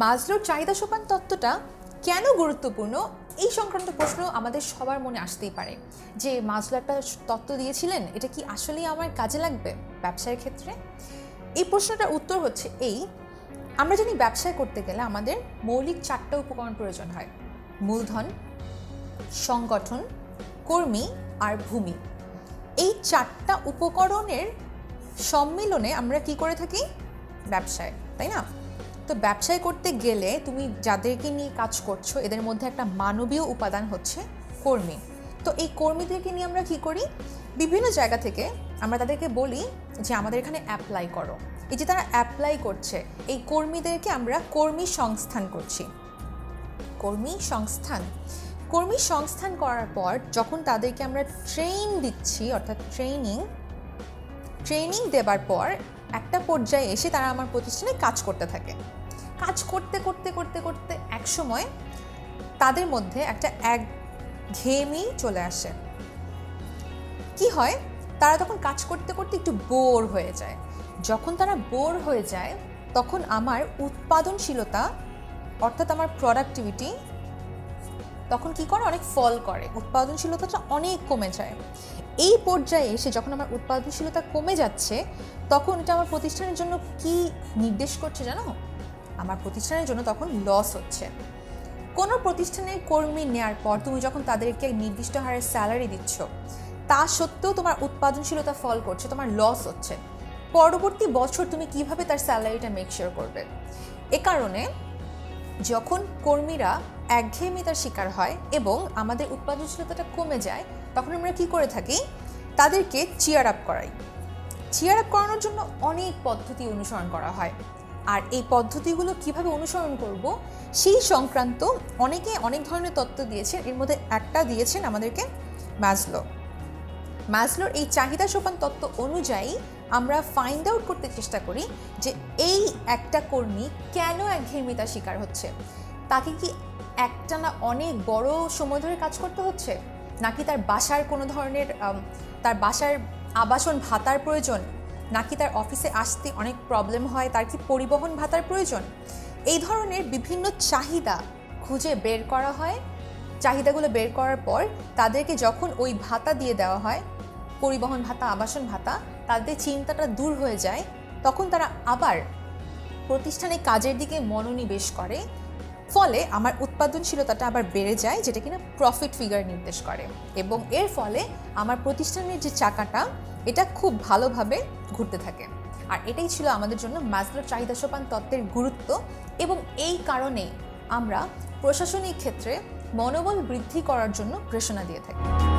মাজলোর চাহিদা সোপান তত্ত্বটা কেন গুরুত্বপূর্ণ? এই সংক্রান্ত প্রশ্ন আমাদের সবার মনে আসতেই পারে। যে মাজলো একটা তত্ত্ব দিয়েছিলেন, এটা কি আসলেই আমার কাজে লাগবে ব্যবসায়ের ক্ষেত্রে? এই প্রশ্নটার উত্তর হচ্ছে এই, আমরা জানি ব্যবসায় করতে গেলে আমাদের মৌলিক চারটা উপকরণ প্রয়োজন হয়। মূলধন, সংগঠন, কর্মী আর ভূমি। এই চারটা উপকরণের সম্মিলনে আমরা কি করে থাকি? ব্যবসায়, তাই না? তো ব্যবসায় করতে গেলে তুমি যাদেরকে নিয়ে কাজ করছ, এদের মধ্যে একটা মানবীয় উপাদান হচ্ছে কর্মী। তো এই কর্মীদেরকে নিয়ে আমরা কি করি? বিভিন্ন জায়গা থেকে আমরা তাদেরকে বলি যে, আমাদের এখানে অ্যাপ্লাই করো। এই যে তারা অ্যাপ্লাই করছে, এই কর্মীদেরকে আমরা কর্মী সংস্থান করছি। কর্মী সংস্থান। কর্মী সংস্থান করার পর যখন তাদেরকে আমরা ট্রেন দিচ্ছি, অর্থাৎ ট্রেনিং ট্রেনিং দেবার পর একটা পর্যায়ে এসে তারা আমার প্রতিষ্ঠানে কাজ করতে থাকে। কাজ করতে করতে করতে করতে এক সময় তাদের মধ্যে একটা এক ঘেয়েমি চলে আসে। কি হয়? তারা তখন কাজ করতে করতে একটু বোর হয়ে যায়। যখন তারা বোর হয়ে যায়, তখন আমার উৎপাদনশীলতা, অর্থাৎ আমার প্রোডাক্টিভিটি তখন কি করে? অনেক ফল করে। উৎপাদনশীলতাটা অনেক কমে যায়। এই পর্যায়ে এসে যখন আমার উৎপাদনশীলতা কমে যাচ্ছে, তখন এটা আমার প্রতিষ্ঠানের জন্য কি নির্দেশ করছে জানো? আমার প্রতিষ্ঠানের জন্য তখন লস হচ্ছে। কোনো প্রতিষ্ঠানের কর্মী নেওয়ার পর তুমি যখন তাদেরকে নির্দিষ্ট হারে স্যালারি দিচ্ছ, তা সত্ত্বেও তোমার উৎপাদনশীলতা ফল করছে, তোমার লস হচ্ছে। পরবর্তী বছর তুমি কীভাবে তার স্যালারিটা মেকশিওর করবে? এ কারণে যখন কর্মীরা একঘেয়েমিতার শিকার হয় এবং আমাদের উৎপাদনশীলতাটা কমে যায়, তখন আমরা কি করে থাকি? তাদেরকে চিয়ার আপ করাই। চিয়ার আপ করানোর জন্য অনেক পদ্ধতি অনুসরণ করা হয়। আর এই পদ্ধতিগুলো কীভাবে অনুসরণ করব, সেই সংক্রান্ত অনেকে অনেক ধরনের তত্ত্ব দিয়েছেন। এর মধ্যে একটা দিয়েছেন আমাদেরকে ম্যাজলো ম্যাজলোর এই চাহিদা সোপান তত্ত্ব অনুযায়ী আমরা ফাইন্ড আউট করতে চেষ্টা করি যে এই একটা কর্মী কেন একঘেয়েমিতার শিকার হচ্ছে? তাকে কি একটা না অনেক বড় সময় ধরে কাজ করতে হচ্ছে? নাকি তার বাসার কোনো ধরনের তার বাসার আবাসন ভাতার প্রয়োজন? নাকি তার অফিসে আসতে অনেক প্রবলেম হয়, তার কি পরিবহন ভাতার প্রয়োজন? এই ধরনের বিভিন্ন চাহিদা খুঁজে বের করা হয়। চাহিদাগুলো বের করার পর তাদেরকে যখন ওই ভাতা দিয়ে দেওয়া হয়, পরিবহন ভাতা, আবাসন ভাতা, তাদের চিন্তাটা দূর হয়ে যায়। তখন তারা আবার প্রতিষ্ঠানে কাজের দিকে মনোনিবেশ করে। ফলে আমার উৎপাদনশীলতাটা আবার বেড়ে যায়, যেটা কিনা প্রফিট ফিগার নির্দেশ করে। এবং এর ফলে আমার প্রতিষ্ঠানের যে চাকাটা এটা খুব ভালোভাবে ঘুরতে থাকে। আর এটাই ছিল আমাদের জন্য ম্যাজলোর চাহিদা সোপান তত্ত্বের গুরুত্ব এবং এই কারণেই আমরা প্রশাসনিক ক্ষেত্রে মনোবল বৃদ্ধি করার জন্য প্রেরণা দিয়ে থাকি।